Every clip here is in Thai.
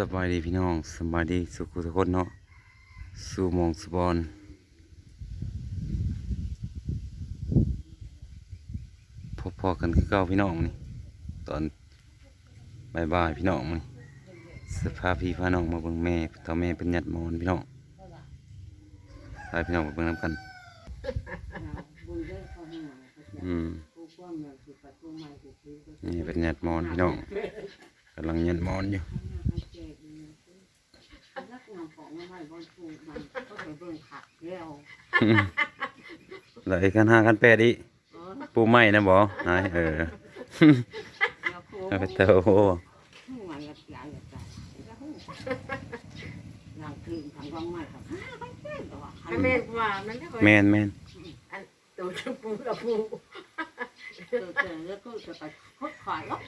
สบายดีพี่น้องสบายดีสุขุทุกคนเนาะสู่มองสบอนพอๆกันคือเก่าพี่น้องนี่ตอนบ่ายพี่น้องนี่สภาพพี่พาน้องมาเบิ่งแม่ตอนแม่เป็นหยัดมอนพี่น้องพาพี่น้องไปเบิ่งน้ำกันอืมนี่เป็นหยัดมอนพี่น้องกำลังหยัดมอนอยู่ รักงามของ ไม่บนปูมันก็ไปเบิ่งขักแล้วแล้วไอ้กันห้ากันแปดอีเออปูไม้นะบ่นายเออแล้วครูเอาไปเตาโอ้ผู้มันละใหญ่ละใหญ่แล้วผู้หลังคืนทางว่างไม่ครับฮ่าไปเต้นตัวถ้าแม่นว่ามันถ้าแมนแมนตัวชมพูกับปูเจอเจอแล้วก็จะไปคดขายแล้ว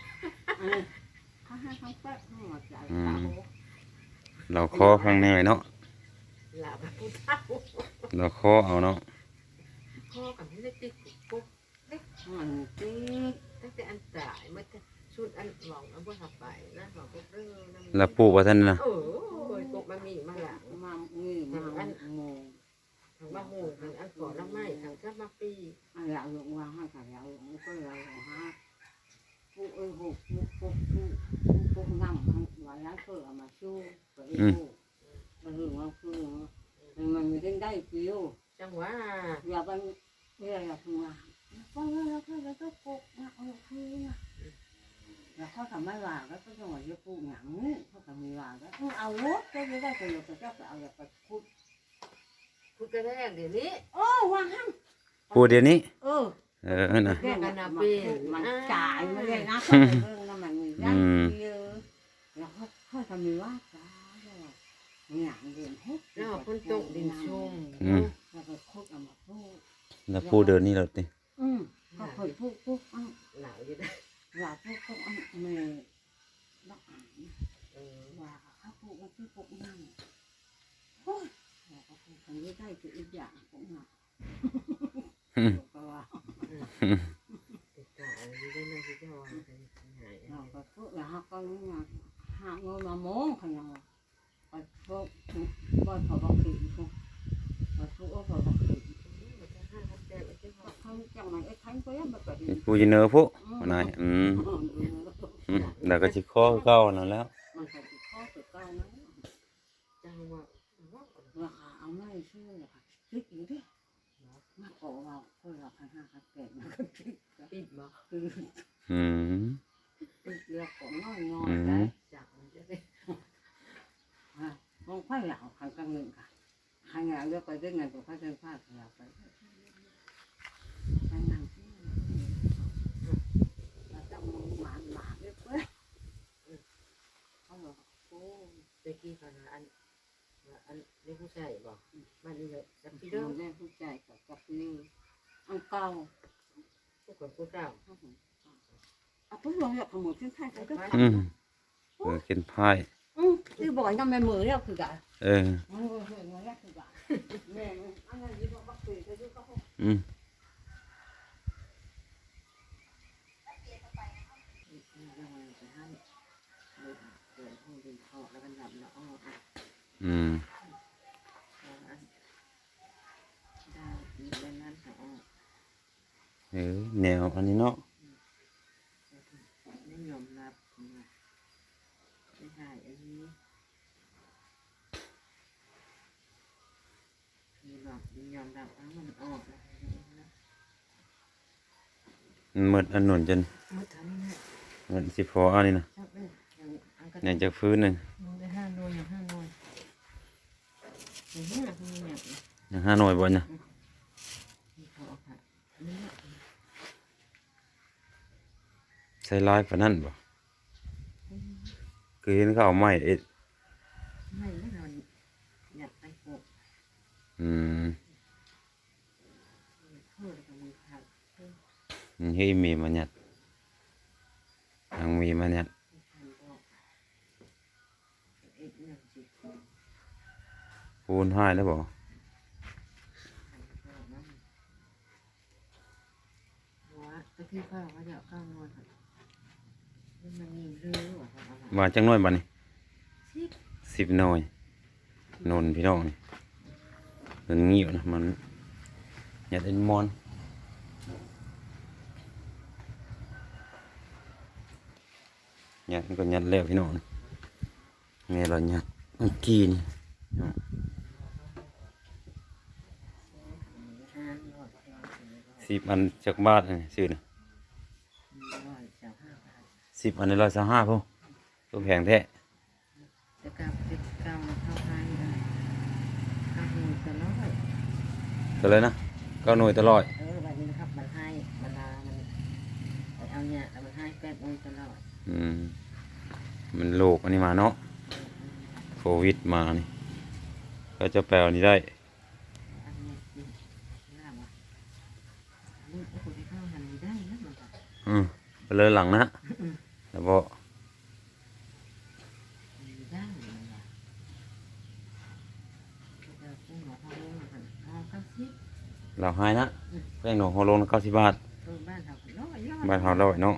เออข้าให้ข้างแป๊บข้างหัวใจตาโห เราคอข้างในเนาะหลับปูเท้าเราคอเอาเนาะพ่อกับไม่ได้ติดปุ๊บมันตีตั้งแต่อันตายมันจะชุดอันหลองอันบ่ทับไปนะหลองปุ๊บเรื่องนั้นแล้วปลูกว่าท่านนะโอ้ยปุ๊บมันมีมาหลังมามือมาอันโมทางมะฮูทางอันก่อนละไม้ทางชับมาปีอันเราลงวางให้กับเราก็เราฮะผู้เอ้ยผู้ผู้ผู้ผู้ผู้นั่ง ไว้แล้วเพื่อมาสู้ไปเอ้ยผู้มันหึงว่าคือมันไม่ได้ได้คิวจังหวะอย่าไปเรียกอย่าพูดว่าว่าแล้วก็แล้วก็กกนะเอาคือนะแล้วเขาทำไม่ว่าแล้วก็จังหวะจะพูดหนังเขาทำไม่ว่าแล้วเอารถก็จะได้ประโยชน์ก็จะเอาอย่าไปพูดพูดกันแรกเดี๋ยวนี้โอ้วางห้ามปลูกเดี๋ยวนี้เออเออนะเรื่องมันมันจ่ายมาเลยนะเรื่องนั้นมัำไม่ว่าจ้าเนี่ยเรียน hết แล้วคนตกดินชุ่มอืมแล้วก็คุดเอามาพูดแล้วปลูกเดินนี่เราติอืมก็เคยพูดพูดอ้าวหนาวอยู่ได้ว่าพูดพูดอ้าวเมย์รักอ่านเออว่าเขาพูดว่าที่พูดนั่นโอ้ยว่าเขาพูดทางนี้ได้คืออีกอย่างผมอะก็ว่า ติดต่ออยู่ได้นะที่จะวางกันหาย เราก็พูดแล้วเขาก็รู้ว่า หาเงินมามองเขายังว่าไปพวกบ่อยพอบอกขืนพวกไปพวกพอบอกขืนมันจะห้าครับแต่มันจะหอเขาจังมันไอ้ทั้งก็ยังแบบแบบนี้ปลูกยินเนอร์พวกนายอืมอืมแล้วก็สิคอคือเก่านั่นแหล้วมันก็ติดข้อติดเก้านะจังหวะราคาเอาไม่ชื่อราคาคิดอยู่ดิมาขอเราเพื่อราคาห้าพันแปดมันก็คิดปิดบ่คืออืมติด เรือของน้อยน้ออืยมได้จากมันจะได้มองไพ่เหล่าใครก็เงินค่ะใครเงาเยอะไปด้วยเงินตัวพระเจ้าพาดเหล่าไปไปนั่งที่เราจะมองหมาหมาด้วยเพื่อเขาบอกโอ้ตะกี้ก่อนอันอันนี่ผู้ชายบอกมันนี่เลยจับพี่พี่เด้เด้ออแม่ผู้ใจกับกับนี่อันเก่าผู้คนผู้เก่า อะเพิ่งลงจากขโมยขึ้นไทยไปด้วยอืมเออกินพายอืมที่บอกยังไม่มือเนี่ยคือกันเออมือมือมือเนี่ยคือกันแม่อันนั้นยี่บอกว่าคุยกันอยู่ก็อืมเกิดห้องดินทอแล้วก็นับละอ้ออะอืมได้เป็นนั้นค่ะอ้อเออแนวอันนี้เนาะ หมดอันนุ่นจนเมื่อตอนนี้เนี่ยหมดสิพออันนี้นะจับเลยอย่างอันก็เนี่ยจะฟื้นนึงมึงได้ห้าหน่วยอย่างห้าหน่วยอย่างนี้นะมึงเนี่ยยังห้าหน่วยบ่เนี่ยมีเขาเอาค่ะอันนี้เนี่ยใส่ลายปานนั้นบ่คือเห็นเขาเอาไม้เอ็ดไม่ไม่นอนอยากไปหกอืม นี่ยสิปูนห้ายแล้วบ่ทันก็นั่นว่าตะกี้าวว่าจะข้าวนอนค่ะมันมีเรื่องว่าเขาเอามาจังน้อยบัดนี้สี่สิบน่อย นนพี่น้องนี่มันเงียวนะมันยัดเอ็นมอน ยัดมันก็ยัดแล้วพี่น้องนี่เรายัดมันกีนห้าร้อยสิบอันจากบาทนี่ซื้อนะร้อยสามห้าบาทสิบอันในร้อยสามห้าพุ่ตัวแพงแท้จะกลับจะกลับเข้าให้ได้ข้าวหมูตลอดตัวเลยนะเก็หน่วยตลอดเออแบบนี้นะครับมันให้เวลามันไปเอาเนี่ยแล้วมันให้แป๊บนึงตลอดอื มันโลกอันนี้มาเนาะโควิดมานี่ ก็จะแปลนี้ได้อันเนี้ยนี่น่าวะลูกโอ้โหที่เข้าหันไม่ได้นะมันแบบอืมไปเลยหลังนะแล้วก็ไม่ได้มันแบบจะพูดหมอเราให้นะแป้งหนองฮอลงเก้าสิบบาท บ้านเขาร้อยร้อยบ้านเราร้อยเนาะ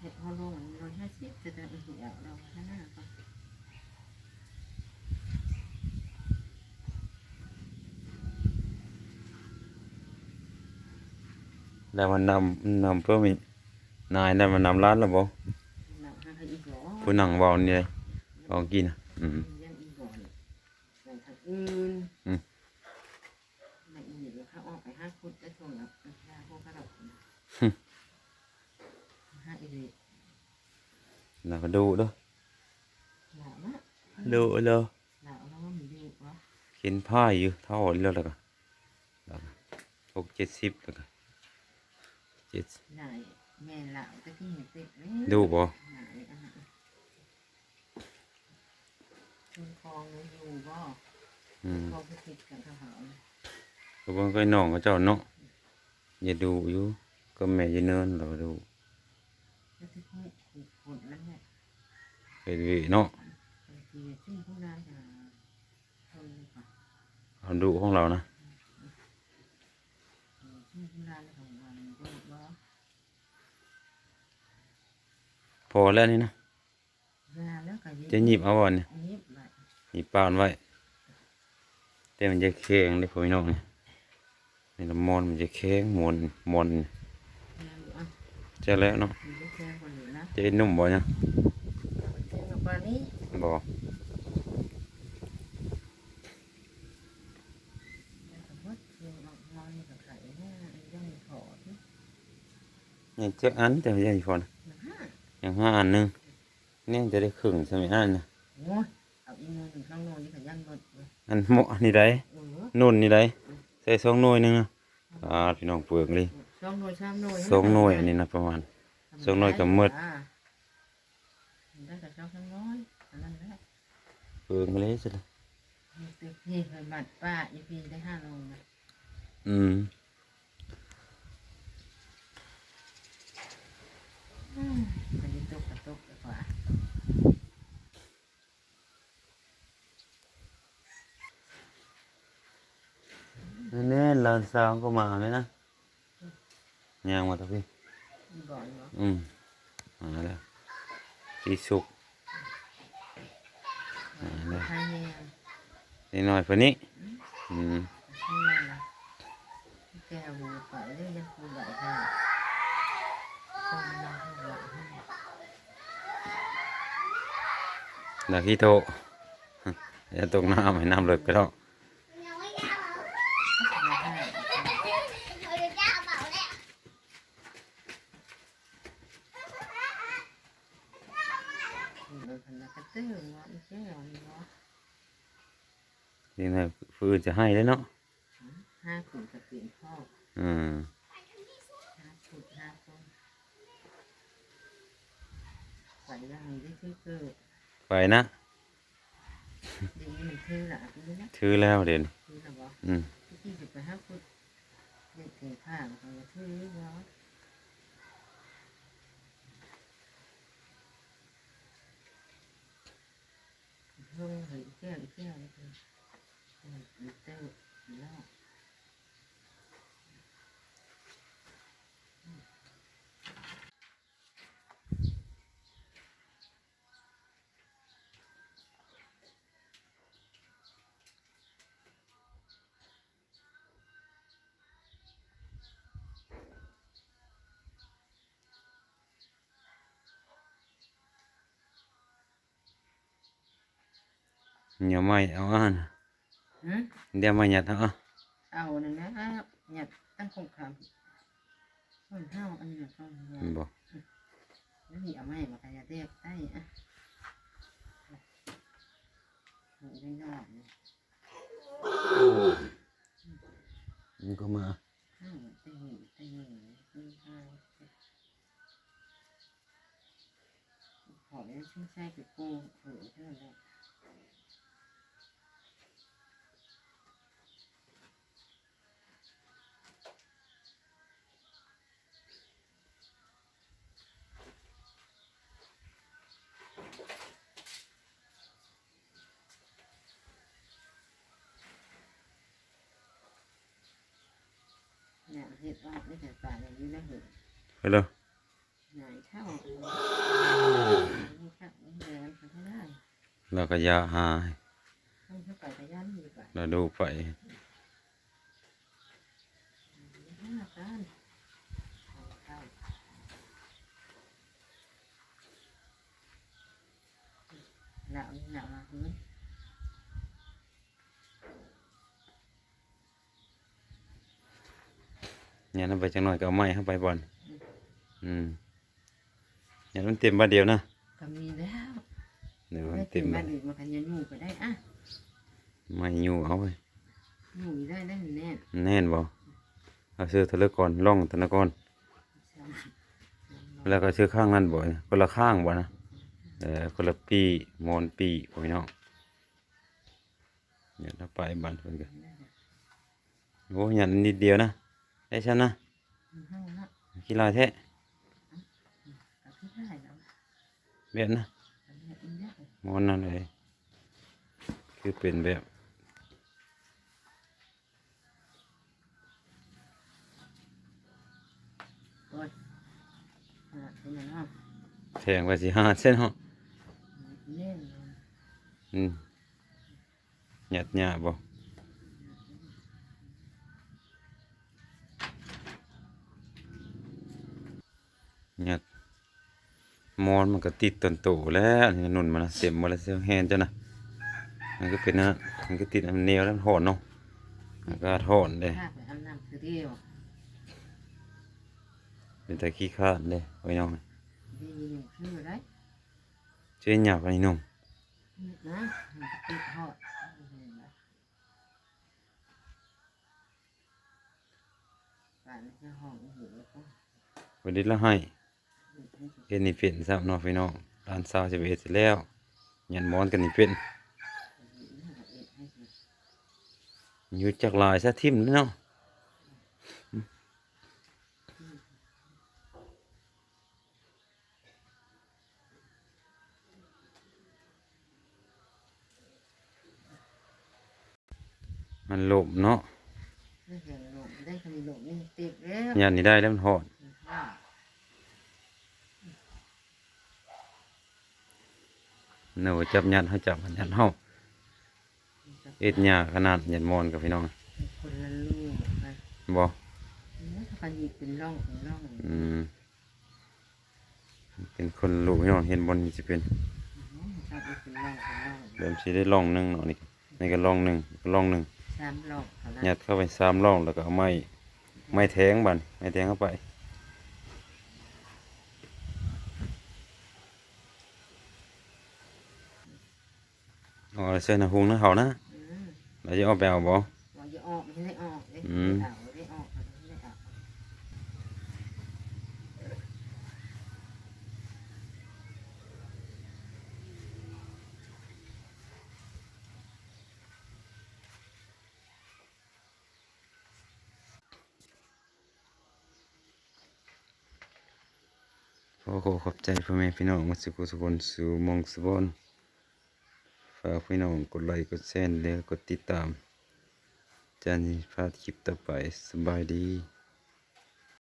เห็ดเขาลงร้อยห้าสิบ จะได้เหี่ยวเราข้างหน้าก็แล้วมันนำนำเพิ่มอีกนายได้มันนำร้านแล้วบ่หนักห้าอีกหรอผู้นั่งเบานี่เลยเบากินอืมยังอีกบ่อนในทางอื่นอืมไม่อีกแล้วเขาออกไปห้าฟุตได้ส่งแล้ว อยู่เท่าเรื่องแล้วก็แล้วก็หกเจ็ดสิบแล้วก็เจ็ดไหนแม่หลาวตะกี้เห็นติดไหมดูบ่ไหนอันนั้นชุนคลองเลยอยู่บ่อืมคลองไปติดกันเขาก็เบิ่งก็น้องก็เจ้าเนาะอย่าดูอยู่ก็แม่อย่าเนินเราดูแล้วที่พูดขุดขุดแล้วเนี่ยไปดู เนาะบางทีซึ่งพวกนั้นจะทนก่อนเอาดูของเรานะพอแล้วนี่นะจะหยิบเอาบ่เนี่ยหยิบปานไว้แต่มันจะแข็งเลยพี่น้องนี่ยนี่ละมอนมันจะแข็งมวนมอนจะแล้วเนาะมีลูกแค่คนอยู่นะจะนุ่มบ่เนี่ย อนนี่กับไข่แม่ยังมีขอดยังเจ็ดอันแต่ไม่ใช่พอนะมันห้ายังห้าอันหนึงนี่จะได้ครึ่งใช่ไหมอันนะโอ้ยเอาอีโนหนึ่งข้างโนนี่ก็ยังหมดเลยอันเหมาะอันนี่ได้เออนุ่นนี่ได้ใส่สองหน่วยหนึงนะอ่าพี่น้องเปลือกเลยสองหน่วยสามหน่วยสองหน่วยอันนี้นะประมาณสองหน่วยกับมืดอ่าได้แต่สองสามน้อยอันนั้นแหละ เปลือกเลยสิละนี่ตึกพี่เคยบัตรป้าอีพีได้ห้าโลนะอืมอืมอันนี้ตกกระตกดีกว่าแน่หลานสาวก็มาไหมนะยางมาตะพี่มีบ่อนเหรออืมมาแล้วสีสุกมาแล้วใช่แ น่ นี่หน่อยพอนี้อืม ใช่แน่ละแก้วมือไปเรื่องยังคูไหลให้ต้องมาให้ไหลให้ ดา นี่นะฟืนจะให้เลยเนาะห้าขุนกับเปลี่ยนพ่ออืมห้าขุนห้าต้นใส่ยังมีได้คือเกิดไปนะเดี๋ยวนี้มันคือละพี่นะถือแล้วเด่นคือละบ่อืมที่สิบไปห้าขุนเด็กเก่งผ้ามันก็คือเนาะเพิ่งเห็นแก้วอีแก้วนี่คือมันเต้าแล้วเหนีย Nhà mày áo ăn à? เดี๋ยวมาหยัดเอาอะเอานั่นนะหยัดตั้งคงคำต้นข้าวอันนี้ก็เนี่ยบอกแล้วนี่เอาไม้มากันจะเรียกได้อะหนูได้นอกเนี่ยมันก็มาข้าวเต็มเต็มมีข้าวขอได้ชื่อใช่คือกูเออเท่านั้นแห ละเนี่ยเห็ดออกได้แต่ป่าอย่างนี้นะเหรอไปเลยหนเท่านี่ค่ะนี่แรงทำไม่ได้แล้วก็ยาหายเข้าดูไปหนาวหนาว มาหื้อเนี่ยนั่นไปจังหน่อยก็เอาไม้เข้าไปบอลอืมเนี่ยมันเต็มบาทเดียวนะก็มีแล้วเดี๋ยวมันไม่เต็เต็มมแล้บ้าวนอื่นมากันยันอยู่ก็ได้อะไม้อยู่เอาไปอยู่ได้ได้แน่แน่นบ่เอาซื้อทะเลก่อนล่องธนกรแล้วก็ซื้อข้างนั้นบ่เนี่ยคนละข้างบ่นะเออคนละปีมอนปีพ่อพี่น้องเนี่ยถ้าไปบ้านเพิ่นก็โอ้ยยันนิดเดียวนะ ได้ฉันนะห้าละกีฬาแท้ก็คือได้แล้ว เบียดนะอันนี้อีกแล้วมอนนั่นเลยคือเป็นแบบโอ้ยอะเป็นยังไงแทงไปสิห้าเส้นเนาะเล่นอืมหยัดหยาบ่หยัดมอนมันก็ติดต้นโตแล้วอันนี่นุ่นมันนะเสียมมาแล้วเสียแฮนจ้ะนะมันก็เป็นนะมันก็ติดอันเหนียวแล้วมันหอนเนาะมันก็หอนเลยภาพไปอาบน้ำคือเดียวเป็นแต่ขี้ข้านเลยไว้น้องดีอยู่คืออะไรช่วยหยาบอันนี้นุ่มนะมันก็ติดหอดป่านจะห้องอยู่แล้วก็วันนี้ละให้ เฮ็ดนี่เป็นซ้ำเนาะพี่น้องร้านซาวจะไปเฮ็ดเสร็จแล้วยันมอนกันนี่เป็นอยู่จากหลายซะทิ่มเนาะมันหลบเนาะได้เห็นหลงได้คำหลงนี่ติดแล้วยันนี่ได้แล้วมันหอด เนาจับยันเขาจับยันเฮาเอ็ดหญ้าขนาดยันมอนกับพี่น้องคนละลูกไปบ่ถ้ากันหยิบเป็นร่องเป็นร่องอืมเป็นคนลูกพี่น้องเห็นบอลสิเป็นชอบเป็นร่องเป็นร่องเริ่มสิได้ล่องหนึงเนาะนี่นี่ก็ล่องหนึงก็ล่องหนึงสามร่องเท่านั้นยัดเข้าไปสามล่องแล้วก็เอาไม้ไม้แทงบัดไม้แทงเข้าไป อ๋อเส้นหุงนะเขานะอืมเราจะเอาไปเอาบ่ ว่าจะออกไม่ได้ออกเลยอืม เอาได้ออกไม่ได้ออกขอขอขอบใจพ่อแม่พี่น้องมาสุขสุขคนสู่หมองสุบอนฝากพี่น้องกดไลค์กดแชร์แล้วกดติดตามจะนี่พลาดคลิปต่อไปสบายดี